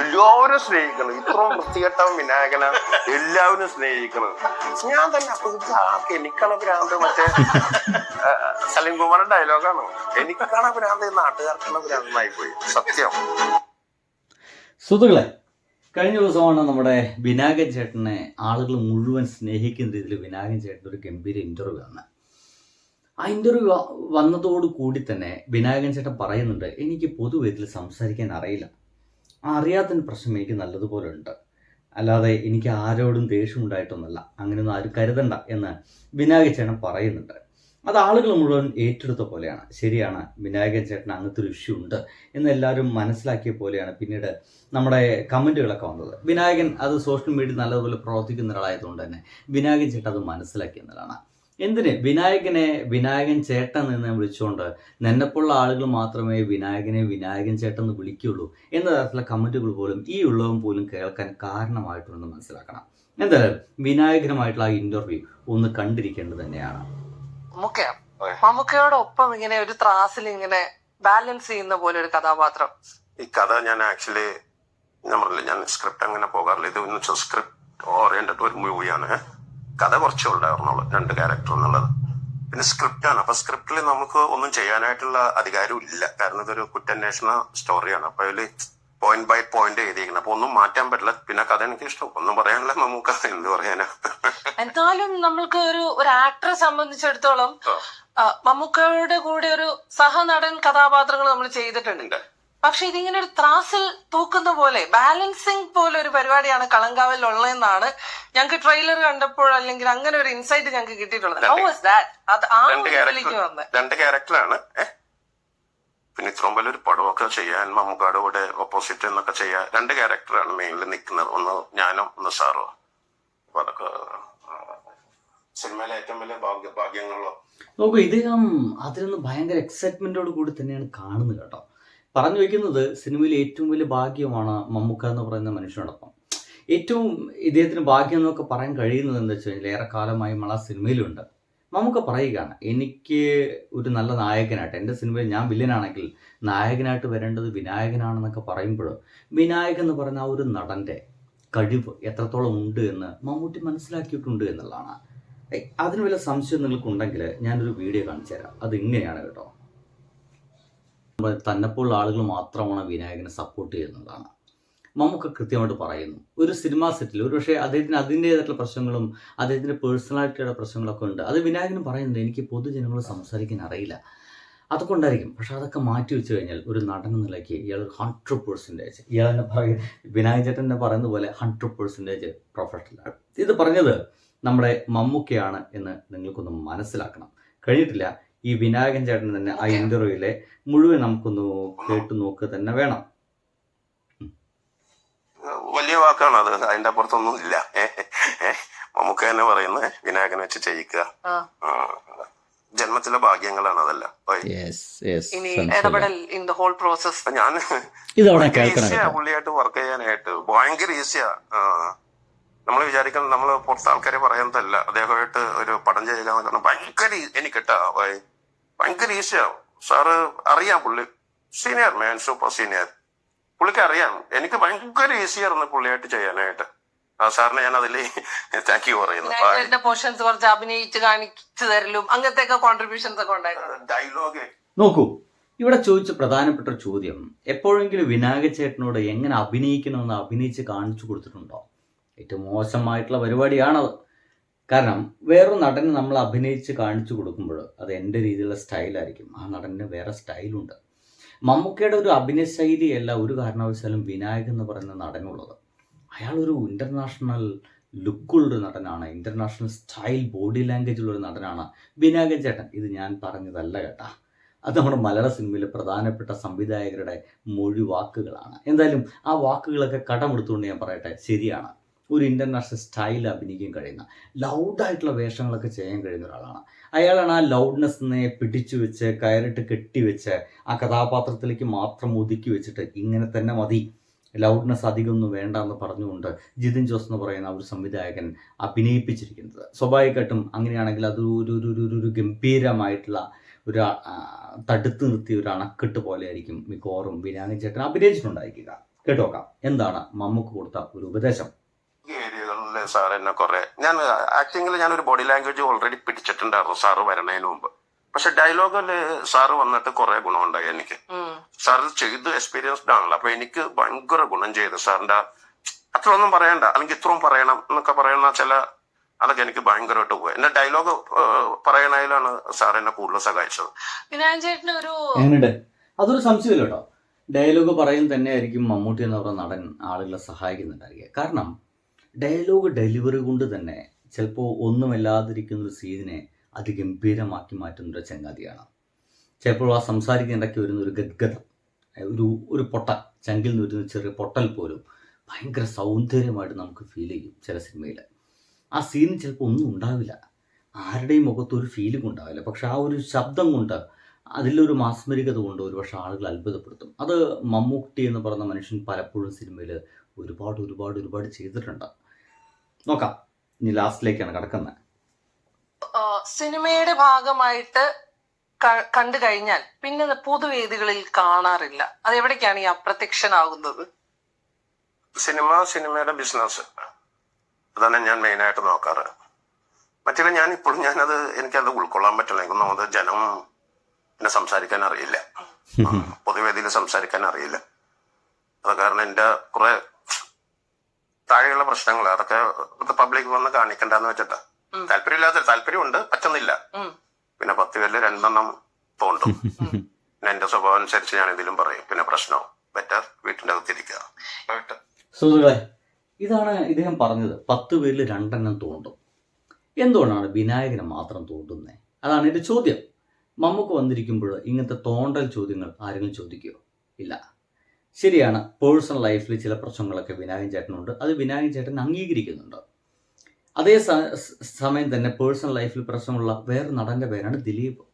എല്ലാവരും സ്നേഹിക്കണം. ഇത്രയും വൃത്തികെട്ട വിനായകന എല്ലാവരും സ്നേഹിക്കണം ഞാൻ തന്നെ അപ്പൊ ഇത് ആർക്ക് എനിക്കാണ് ഭ്രാന്ത് മറ്റേ സലീം കുമാറിന്റെ ഡയലോഗാണ്. എനിക്കാണ് ഭ്രാന്ത് നാട്ടുകാർക്കാണ് ഭ്രാന്തായി പോയി സത്യം. സുഹൃത്തുക്കളെ കഴിഞ്ഞ ദിവസമാണ് നമ്മുടെ വിനായകൻ ചേട്ടനെ ആളുകൾ മുഴുവൻ സ്നേഹിക്കുന്ന രീതിയിൽ വിനായകൻ ചേട്ടൻ ഒരു ഗംഭീര ഇന്റർവ്യൂ ആണ് ആ ഇന്റർവ്യൂ വന്നതോടു കൂടി തന്നെ വിനായകൻ ചേട്ടൻ പറയുന്നുണ്ട് എനിക്ക് പൊതുവേദിയിൽ സംസാരിക്കാൻ അറിയില്ല. അറിയാത്തതിന് പ്രശ്നം എനിക്ക് നല്ലതുപോലെ ഉണ്ട്. അല്ലാതെ എനിക്ക് ആരോടും ദേഷ്യമുണ്ടായിട്ടൊന്നുമല്ല. അങ്ങനെയൊന്നും ആരും കരുതണ്ട എന്ന് വിനായക ചേട്ടൻ പറയുന്നുണ്ട്. അത് ആളുകൾ മുഴുവൻ ഏറ്റെടുത്ത പോലെയാണ്. ശരിയാണ് വിനായകൻ ചേട്ടൻ അങ്ങനത്തെ ഒരു ഇഷ്യൂ ഉണ്ട് എന്ന് എല്ലാവരും മനസ്സിലാക്കിയ പോലെയാണ് പിന്നീട് നമ്മുടെ കമന്റുകളൊക്കെ വന്നത്. വിനായകൻ അത് സോഷ്യൽ മീഡിയ നല്ലതുപോലെ പ്രവർത്തിക്കുന്ന ഒരാളായതുകൊണ്ട് തന്നെ വിനായകൻ ചേട്ടൻ അത് മനസ്സിലാക്കി എന്നതാണ് എന്തിന്? വിനായകനെ വിനായകൻ ചേട്ടൻ എന്ന് വിളിച്ചുകൊണ്ട് നിന്നെപ്പോലുള്ള ആളുകൾ മാത്രമേ വിനായകനെ വിനായകൻ ചേട്ടൻ എന്ന് വിളിക്കുള്ളൂ എന്ന തരത്തിലുള്ള കമന്റുകൾ പോലും ഈ ഉള്ളവൻ പോലും കേൾക്കാൻ കാരണമായിട്ടുണ്ടെന്ന് മനസ്സിലാക്കണം. എന്തായാലും വിനായകനുമായിട്ടുള്ള ആ ഇന്റർവ്യൂ ഒന്ന് കണ്ടിരിക്കേണ്ടത് തന്നെയാണ്. മമ്മൂക്കയോടൊപ്പം ഇങ്ങനെ ഒരു ത്രാസിൽ ഇങ്ങനെ ബാലൻസ് ചെയ്യുന്ന പോലെ ഒരു കഥാപാത്രം. ഈ കഥ ഞാൻ ആക്ച്വലി ഞാൻ പറഞ്ഞില്ല ഞാൻ സ്ക്രിപ്റ്റ് അങ്ങനെ പോകാറില്ല. ഇത് സ്ക്രിപ്റ്റ് ഓറിയന്റഡ് ഒരു മൂവിയാണ് കഥ കുറച്ചേ ഉണ്ടായിരുന്നുള്ളൂ രണ്ട് ക്യാരക്ടർ എന്നുള്ളത്. പിന്നെ സ്ക്രിപ്റ്റാണ് അപ്പൊ സ്ക്രിപ്റ്റിൽ നമുക്ക് ഒന്നും ചെയ്യാനായിട്ടുള്ള അധികാരവും ഇല്ല. കാരണം ഇതൊരു കുറ്റാന്വേഷണ സ്റ്റോറിയാണ് അപ്പൊ അതിൽ പോയിന്റ് ബൈ പോയിന്റ് എഴുതിയിരിക്കുന്നത്. അപ്പൊ ഒന്നും മാറ്റാൻ പറ്റില്ല. പിന്നെ കഥ എനിക്ക് ഇഷ്ടം ഒന്നും പറയാനില്ല നമുക്ക്. എന്ത് പറയാനാ? എന്നാലും നമ്മൾക്ക് ഒരു ഒരു ആക്ടറെ സംബന്ധിച്ചിടത്തോളം മമ്മൂക്കയുടെ കൂടെ ഒരു സഹനടൻ കഥാപാത്രങ്ങൾ നമ്മൾ ചെയ്തിട്ടുണ്ട്. പക്ഷെ ഇതിങ്ങനെ ഒരു ത്രാസിൽ തൂക്കുന്ന പോലെ ബാലൻസിങ് പോലെ ഒരു പരിപാടിയാണ് കളങ്കാവിൽ ഉള്ളതെന്നാണ് ഞങ്ങൾക്ക് ട്രെയിലർ കണ്ടപ്പോൾ അല്ലെങ്കിൽ അങ്ങനെ ഒരു ഇൻസൈറ്റ് ഞങ്ങൾക്ക് കിട്ടിയിട്ടുള്ളത്. ഹൗ വാസ് ദാറ്റ് അത് ആ രണ്ട് ക്യാരക്ടർ രണ്ട് ക്യാരക്ടറാണ് പിന്നെ ഇത്രയും വലിയൊരു പടമൊക്കെ ചെയ്യാൻ മമ്മൂക്കാട് കൂടെ ഓപ്പോസിറ്റ് എന്നൊക്കെ ചെയ്യാൻ രണ്ട് ക്യാരക്ടറാണ് മെയിനിൽ നിൽക്കുന്നത് ഒന്ന് ഞാനും ഒന്ന് സാറും. അപ്പൊ അതൊക്കെ സിനിമയിലെ ഏറ്റവും വലിയ ഭാഗ്യ ഭാഗ്യങ്ങളോ? നോക്കൂ ഇദ്ദേഹം അതിലൊന്ന് ഭയങ്കര എക്സൈറ്റ്മെന്റോട് കൂടി തന്നെയാണ് കാണുന്നത് കേട്ടോ. പറഞ്ഞു വയ്ക്കുന്നത് സിനിമയിലെ ഏറ്റവും വലിയ ഭാഗ്യമാണ് മമ്മൂക്ക എന്ന് പറയുന്ന മനുഷ്യനോടൊപ്പം. ഏറ്റവും ഇദ്ദേഹത്തിന് ഭാഗ്യം എന്നൊക്കെ പറയാൻ കഴിയുന്നത് എന്താ വെച്ച് കഴിഞ്ഞാൽ ഏറെ കാലമായി മള സിനിമയിലുണ്ട്. മമ്മൂക്ക പറയുകയാണ് എനിക്ക് ഒരു നല്ല നായകനായിട്ട് എന്റെ സിനിമയിൽ ഞാൻ വില്ലനാണെങ്കിൽ നായകനായിട്ട് വരേണ്ടത് വിനായകനാണെന്നൊക്കെ പറയുമ്പോൾ വിനായകൻ എന്ന് പറയുന്ന ആ ഒരു നടന്റെ കഴിവ് എത്രത്തോളം ഉണ്ട് എന്ന് മമ്മൂട്ടി മനസ്സിലാക്കിയിട്ടുണ്ട് എന്നുള്ളതാണ്. അതിന് വല്ല സംശയം നിങ്ങൾക്കുണ്ടെങ്കിൽ ഞാനൊരു വീഡിയോ കാണിച്ചു തരാം. അത് ഇങ്ങനെയാണ് കേട്ടോ. തന്നെപ്പോലുള്ള ആളുകൾ മാത്രമാണ് വിനായകനെ സപ്പോർട്ട് ചെയ്യുന്നതാണ്. മമ്മൂക്ക കൃത്യമായിട്ട് പറയുന്നു. ഒരു സിനിമാ സെറ്റിൽ ഒരു പക്ഷേ അദ്ദേഹത്തിന് അതിന്റേതായിട്ടുള്ള പ്രശ്നങ്ങളും അദ്ദേഹത്തിന്റെ പേഴ്സണാലിറ്റിയുടെ പ്രശ്നങ്ങളൊക്കെ ഉണ്ട്. അത് വിനായകനും പറയുന്നുണ്ട് എനിക്ക് പൊതുജനങ്ങൾ സംസാരിക്കാൻ അറിയില്ല. അതുകൊണ്ടായിരിക്കും. പക്ഷെ അതൊക്കെ മാറ്റി വെച്ച് കഴിഞ്ഞാൽ ഒരു നടൻ നിലയ്ക്ക് ഇയാൾ ഹൺഡ്രഡ് പേഴ്സന്റേജ് ഇയാൾ തന്നെ പറയും വിനായക ചേട്ടൻ തന്നെ പറയുന്ന പോലെ ഹൺഡ്രഡ് പ്രൊഫഷണൽ പ്രൊഫഷണലാണ് ഇത് പറഞ്ഞത് നമ്മുടെ മമ്മൂക്കയാണ് എന്ന് നിങ്ങൾക്കൊന്ന് മനസ്സിലാക്കണം. കഴിഞ്ഞിട്ടില്ല. ഈ വിനായകൻ ചേട്ടൻ തന്നെ ആ ഇന്റർവ്യൂലെ മുഴുവൻ നമുക്കൊന്ന് കേട്ടു നോക്കുക തന്നെ വേണം. വലിയ വാക്കാണ് അത്. അതിന്റെ അപ്പുറത്തൊന്നും ഇല്ല മമ്മൂക്ക തന്നെ പറയുന്നത് വിനായകനെ വെച്ച് ചെയ്യിക്കുക. ജന്മത്തിലെ ഭാഗ്യങ്ങളാണ് അതെല്ലാം. ഓയ്. ഇനി ഇടപെടൽ ഇൻ ദ ഹോൾ പ്രോസസ് ഞാൻ പുള്ളിയായിട്ട് വർക്ക് ചെയ്യാനായിട്ട്. ഭയങ്കര ഈസിയാ. നമ്മൾ വിചാരിക്കുന്നത് നമ്മൾ പുറത്ത് ആൾക്കാരെ പറയുന്നതല്ല. അദ്ദേഹമായിട്ട് ഒരു പടം ചെയ്യുക പറഞ്ഞാൽ ഭയങ്കര എനിക്ക് എനിക്കിട്ടാ ഭയങ്കര ഈസിയാ സാറ് അറിയാം പുള്ളി. Senior man super senior. പുള്ളിക്ക് അറിയാം. എനിക്ക് ഭയങ്കര ഈസിയായിരുന്നു പുള്ളിയായിട്ട് ചെയ്യാനായിട്ട്. ആ സാറിന് ഞാൻ അതിൽ താങ്ക് യു പറയുന്നു. പോർഷൻസ് കുറച്ച് അഭിനയിച്ച് കാണിച്ചു തരലും അങ്ങനത്തെ കോൺട്രിബ്യൂഷൻസ് ഒക്കെ ഉണ്ടായിരുന്നു. ഡയലോഗ് നോക്കൂ ഇവിടെ ചോദിച്ച പ്രധാനപ്പെട്ട ഒരു ചോദ്യം. എപ്പോഴെങ്കിലും വിനായക ചേട്ടനോട് എങ്ങനെ അഭിനയിക്കണമെന്ന് അഭിനയിച്ച് കാണിച്ചു കൊടുത്തിട്ടുണ്ടോ? ഏറ്റവും മോശമായിട്ടുള്ള പരിപാടിയാണത്. കാരണം വേറൊരു നടനെ നമ്മൾ അഭിനയിച്ച് കാണിച്ചു കൊടുക്കുമ്പോൾ അത് എന്റെ രീതിയിലുള്ള സ്റ്റൈലായിരിക്കും. ആ നടന് വേറെ സ്റ്റൈലുണ്ട്. മമ്മൂക്കയുടെ ഒരു അഭിനയ ശൈലിയല്ല ഒരു കാരണവശാലും വിനായക് എന്ന് പറയുന്ന നടനുള്ളത്. അയാളൊരു ഇന്റർനാഷണൽ ലുക്കുള്ളൊരു നടനാണ്. ഇന്റർനാഷണൽ സ്റ്റൈൽ ബോഡി ലാംഗ്വേജ് ഉള്ളൊരു നടനാണ് വിനായകൻ ചേട്ടൻ. ഇത് ഞാൻ പറഞ്ഞതല്ല കേട്ടാ. അത് നമ്മുടെ മലയാള സിനിമയിലെ പ്രധാനപ്പെട്ട സംവിധായകരുടെ മൊഴി വാക്കുകളാണ്. എന്തായാലും ആ വാക്കുകളൊക്കെ കടമെടുത്തുകൊണ്ട് ഞാൻ പറയട്ടെ. ശരിയാണ്. ഒരു ഇന്റർനാഷണൽ സ്റ്റൈൽ അഭിനയിക്കാൻ കഴിയുന്ന ലൗഡായിട്ടുള്ള വേഷങ്ങളൊക്കെ ചെയ്യാൻ കഴിയുന്ന ഒരാളാണ്. അയാളാണ് ആ ലൗഡ്നെസ്സിനെ പിടിച്ചു വെച്ച് കയറിട്ട് കെട്ടിവെച്ച് ആ കഥാപാത്രത്തിലേക്ക് മാത്രം ഒതുക്കി വെച്ചിട്ട് ഇങ്ങനെ തന്നെ മതി. ലൗഡ്നെസ് അധികമൊന്നും വേണ്ട എന്ന് പറഞ്ഞുകൊണ്ട് ജിതിൻ ജോസ് എന്ന് പറയുന്ന ഒരു സംവിധായകൻ അഭിനയിപ്പിച്ചിരിക്കുന്നത്. സ്വാഭാവികമായിട്ടും അങ്ങനെയാണെങ്കിൽ അത് ഒരു ഒരു ഒരു- ഗംഭീരമായിട്ടുള്ള ഒരു തടുത്തു നിർത്തിയ ഒരു അണക്കെട്ട് പോലെ ആയിരിക്കും മിക്കവാറും വിനായകൻ ചേട്ടൻ അഭിനയിച്ചിട്ടുണ്ടായിരിക്കുക. കേട്ടോക്കാം. എന്താണ് മമ്മൂക്ക് കൊടുത്ത ഒരു ഉപദേശം? ഏരിയകളിൽ സാർ എന്നെ കുറെ ഞാൻ ആക്ടിങ്ങിൽ ഞാൻ ഒരു ബോഡി ലാംഗ്വേജ് ഓൾറെഡി പിടിച്ചിട്ടുണ്ടായിരുന്നു സാറ് വരണതിന് മുമ്പ്. പക്ഷെ ഡയലോഗിൽ സാറ് വന്നിട്ട് കുറെ ഗുണമുണ്ടായി എനിക്ക്. സാർ ചെയ്ത് എക്സ്പീരിയൻസ്ഡ് ആണല്ലോ അപ്പൊ എനിക്ക് ഭയങ്കര ഗുണം ചെയ്തു സാറിന്റെ അത്ര ഒന്നും പറയണ്ട. അല്ലെങ്കിൽ ഇത്രയും പറയണം എന്നൊക്കെ പറയുന്ന ചില അതൊക്കെ എനിക്ക് ഭയങ്കരമായിട്ട് പോയി എന്റെ ഡയലോഗ് പറയണതിലാണ് സാർ എന്നെ കൂടുതൽ സഹായിച്ചത്. ഒരു അതൊരു സംശയമില്ല കേട്ടോ. ഡയലോഗ് പറയും തന്നെയായിരിക്കും മമ്മൂട്ടി എന്ന് പറഞ്ഞ നടൻ ആളുകളെ സഹായിക്കുന്നുണ്ടായിരിക്കുക. കാരണം ഡയലോഗ് ഡെലിവറി കൊണ്ട് തന്നെ ചിലപ്പോൾ ഒന്നുമില്ലാതിരിക്കുന്ന ഒരു സീനിനെ അതിഗംഭീരമാക്കി മാറ്റുന്ന ഒരു ചങ്ങാതിയാണ്. ചിലപ്പോൾ ആ സംസാരിക്കുന്നിടയ്ക്ക് വരുന്ന ഒരു ഗദ്ഗതം ഒരു ഒരു പൊട്ട ചങ്കിൽ നിന്ന് വരുന്ന ചെറിയ പൊട്ടൽ പോലും ഭയങ്കര സൗന്ദര്യമായിട്ട് നമുക്ക് ഫീൽ ചെയ്യും ചില സിനിമയിൽ ആ സീനിൽ ചിലപ്പോൾ ഒന്നും ഉണ്ടാവില്ല. ആരുടെയും മുഖത്ത് ഒരു ഫീലിംഗ് ഉണ്ടാവില്ല. പക്ഷെ ആ ഒരു ശബ്ദം കൊണ്ട് അതിലൊരു മാസ്മരികത കൊണ്ട് ഒരുപക്ഷെ ആളുകൾ അത്ഭുതപ്പെടുത്തും. അത് മമ്മൂട്ടി എന്ന് പറയുന്ന മനുഷ്യൻ പലപ്പോഴും സിനിമയിൽ ഒരുപാട് ഒരുപാട് ഒരുപാട് ചെയ്തിട്ടുണ്ട്. നോക്കാം. ഇനി ലാസ്റ്റിലേക്കാണ് കിടക്കുന്നത്. സിനിമയുടെ ഭാഗമായിട്ട് കണ്ടു കഴിഞ്ഞാൽ പിന്നെ പുതുവേദികളിൽ കാണാറില്ല. അത് എവിടേക്കാണ് ഈ അപ്രത്യക്ഷനാകുന്നത്? സിനിമ സിനിമയുടെ ബിസിനസ്. അതാണ് ഞാൻ മെയിനായിട്ട് നോക്കാറ്. മറ്റേ ഞാൻ ഇപ്പോഴും ഞാനത് എനിക്കത് ഉൾക്കൊള്ളാൻ പറ്റില്ല. എനിക്ക് തോന്നുന്നത് ജനം എന്നെ സംസാരിക്കാൻ അറിയില്ല. പൊതുവേദിയിൽ സംസാരിക്കാൻ അറിയില്ല. അത് കാരണം എന്റെ കുറെ താഴെയുള്ള പ്രശ്നങ്ങൾ അതൊക്കെ പബ്ലിക് വന്ന് കാണിക്കണ്ടെന്ന് വെച്ചിട്ടാ. താല്പര്യമില്ലാത്ത താല്പര്യമുണ്ട് പറ്റുന്നില്ല. പിന്നെ പത്ത് പേരിൽ രണ്ടെണ്ണം തോണ്ടും. പിന്നെ എന്റെ സ്വഭാവം അനുസരിച്ച് ഞാൻ എന്തെങ്കിലും പറയും. പിന്നെ പ്രശ്നവും. ബെറ്റർ വീട്ടിന്റെ അകത്തിരിക്കുക സുഹൃത്തുക്കളെ ഇതാണ് ഇദ്ദേഹം പറഞ്ഞത്. പത്ത് പേരിൽ രണ്ടെണ്ണം തോണ്ടും. എന്തുകൊണ്ടാണ് വിനായകനെ മാത്രം തോണ്ടുന്നത് അതാണ് എന്റെ ചോദ്യം. മമ്മൂക്ക് വന്നിരിക്കുമ്പോൾ ഇങ്ങനത്തെ തോണ്ടൽ ചോദ്യങ്ങൾ ആരെങ്കിലും ചോദിക്കുകയോ ഇല്ല. ശരിയാണ്. പേഴ്സണൽ ലൈഫിൽ ചില പ്രശ്നങ്ങളൊക്കെ വിനായകൻ ചേട്ടനുണ്ട്. അത് വിനായകൻ ചേട്ടൻ അംഗീകരിക്കുന്നുണ്ട്. അതേ സമയം തന്നെ പേഴ്സണൽ ലൈഫിൽ പ്രശ്നമുള്ള വേറെ നടന്റെ പേരാണ് ദിലീപ്.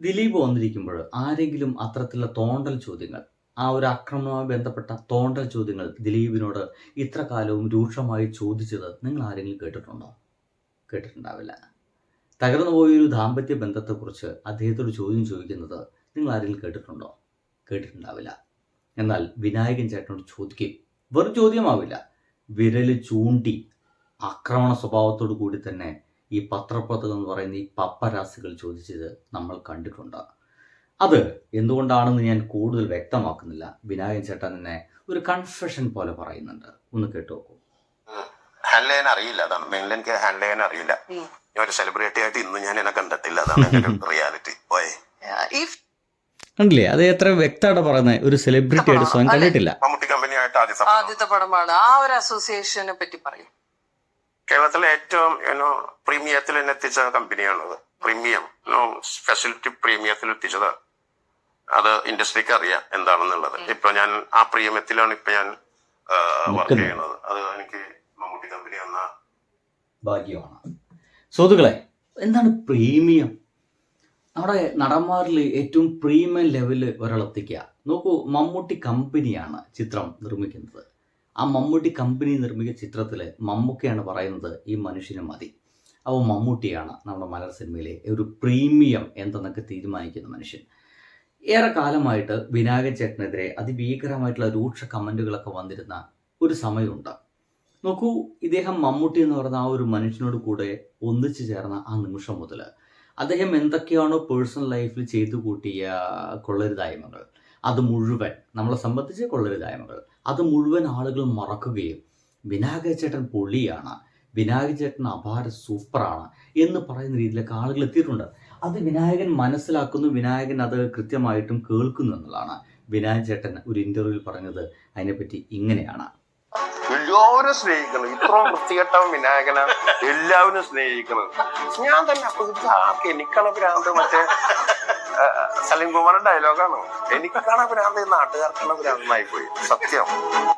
ദിലീപ് വന്നിരിക്കുമ്പോൾ ആരെങ്കിലും അത്തരത്തിലുള്ള തോണ്ടൽ ചോദ്യങ്ങൾ ആ ഒരു ആക്രമണവുമായി ബന്ധപ്പെട്ട തോണ്ടൽ ചോദ്യങ്ങൾ ദിലീപിനോട് ഇത്ര കാലവും രൂക്ഷമായി ചോദിച്ചത് നിങ്ങൾ ആരെങ്കിലും കേട്ടിട്ടുണ്ടോ? കേട്ടിട്ടുണ്ടാവില്ല. തകർന്നു പോയൊരു ദാമ്പത്യ ബന്ധത്തെക്കുറിച്ച് അദ്ദേഹത്തോട് ചോദ്യം ചോദിക്കുന്നത് നിങ്ങൾ ആരെങ്കിലും കേട്ടിട്ടുണ്ടോ? കേട്ടിട്ടുണ്ടാവില്ല. എന്നാൽ വിനായകൻ ചേട്ടനോട് ചോദിക്കും വെറും ചോദ്യമാവില്ല. വിരൽ ചൂണ്ടി ആക്രമണ സ്വഭാവത്തോടു കൂടി തന്നെ ഈ പത്രപ്രവർത്തകർ എന്ന് പറയുന്ന ഈ പപ്പരാസികൾ ചോദിച്ചത് നമ്മൾ കണ്ടിട്ടുണ്ട്. അത് എന്തുകൊണ്ടാണെന്ന് ഞാൻ കൂടുതൽ വ്യക്തമാക്കുന്നില്ല. വിനായകൻ ചേട്ടൻ തന്നെ ഒരു കൺഫെഷൻ പോലെ പറയുന്നുണ്ട്. ഒന്ന് കേട്ടു നോക്കൂ. ഹാൻഡിൽ ചെയ്യാൻ അറിയില്ല. അതാണ് മെയിൻലി എനിക്ക് ഹാൻഡിൽ ചെയ്യാൻ അറിയില്ല. ഞാൻ ഒരു സെലിബ്രിറ്റി ആയിട്ട് ഇന്ന് ഞാൻ എന്നെ കണ്ടെത്തില്ല. അതാണ് റിയാലിറ്റി പോയെ. ഈ കണ്ടില്ലേ? അത് എത്ര വ്യക്തമായിട്ട് പറയുന്നത്? ഒരു സെലിബ്രിറ്റി ആയിട്ട് സ്വയം കണ്ടിട്ടില്ല. മമ്മൂട്ടി ആദ്യത്തെ പടമാണ്. ആ ഒരു അസോസിയേഷനെ പറ്റി പറയും. കേരളത്തിലെ ഏറ്റവും യുനോ പ്രീമിയത്തിൽ എന്നെ എത്തിച്ച കമ്പനിയാണത്. പ്രീമിയം ഫെസിലിറ്റി പ്രീമിയത്തിൽ എത്തിച്ചത് അത് ഇൻഡസ്ട്രിക്ക് അറിയാം എന്താണെന്നുള്ളത്. ഇപ്പൊ ഞാൻ ആ പ്രീമിയത്തിലാണ് ഇപ്പൊ ഞാൻ വർക്ക് ചെയ്യുന്നത്. അത് എനിക്ക് മമ്മൂട്ടി കമ്പനി എന്ന ഭാഗ്യമാണ്. സുഹൃത്തുക്കളെ എന്താണ് പ്രീമിയം? നമ്മുടെ നടന്മാരിൽ ഏറ്റവും പ്രീമിയം ലെവലിൽ ഒരാളെത്തിക്കുക നോക്കൂ മമ്മൂട്ടി കമ്പനിയാണ് ചിത്രം നിർമ്മിക്കുന്നത്. ആ മമ്മൂട്ടി കമ്പനി നിർമ്മിക്കുന്ന ചിത്രത്തിൽ മമ്മൂക്കയാണ് പറയുന്നത് ഈ മനുഷ്യന് മതി. അപ്പോൾ മമ്മൂട്ടിയാണ് നമ്മുടെ മലയാള സിനിമയിലെ ഒരു പ്രീമിയം എന്തെന്നൊക്കെ തീരുമാനിക്കുന്ന മനുഷ്യൻ. ഏറെ കാലമായിട്ട് വിനായക ചേട്ടനെതിരെ അതിഭീകരമായിട്ടുള്ള രൂക്ഷ കമന്റുകളൊക്കെ വന്നിരുന്ന ഒരു സമയമുണ്ട്. നോക്കൂ ഇദ്ദേഹം മമ്മൂട്ടി എന്ന് പറഞ്ഞ ആ ഒരു മനുഷ്യനോട് കൂടെ ഒന്നിച്ചു ചേർന്ന ആ നിമിഷം മുതൽ അദ്ദേഹം എന്തൊക്കെയാണോ പേഴ്സണൽ ലൈഫിൽ ചെയ്തു കൂട്ടിയ കൊള്ളരുതായ്മകൾ? അത് മുഴുവൻ നമ്മളെ സംബന്ധിച്ച് കൊള്ളരുതായ്മകൾ. അത് മുഴുവൻ ആളുകൾ മറക്കുകയും വിനായകചേട്ടൻ പൊളിയാണ് വിനായക ചേട്ടൻ അപാര സൂപ്പറാണ് എന്ന് പറയുന്ന രീതിയിലൊക്കെ ആളുകൾ എത്തിയിട്ടുണ്ട്. അത് വിനായകൻ മനസ്സിലാക്കുന്നു വിനായകൻ അത് കൃത്യമായിട്ടും കേൾക്കുന്നു എന്നുള്ളതാണ്. വിനായകചേട്ടൻ ഒരു ഇന്റർവ്യൂവിൽ പറഞ്ഞത് അതിനെപ്പറ്റി ഇങ്ങനെയാണ്. എല്ലാവരും സ്നേഹിക്കണം. ഇത്രയും വൃത്തികെട്ടവൻ വിനായകന. എല്ലാവരും സ്നേഹിക്കണം. ഞാൻ തന്നെ അപ്പൊ ഇത് എനിക്കാണ് ഭ്രാന്ത് മറ്റേ സലീം കുമാറിന്റെ ഡയലോഗാണ് എനിക്കാണ് ഭ്രാന്ത് നാട്ടുകാർക്കാണ് ഭ്രാന്തായി പോയി. സത്യം.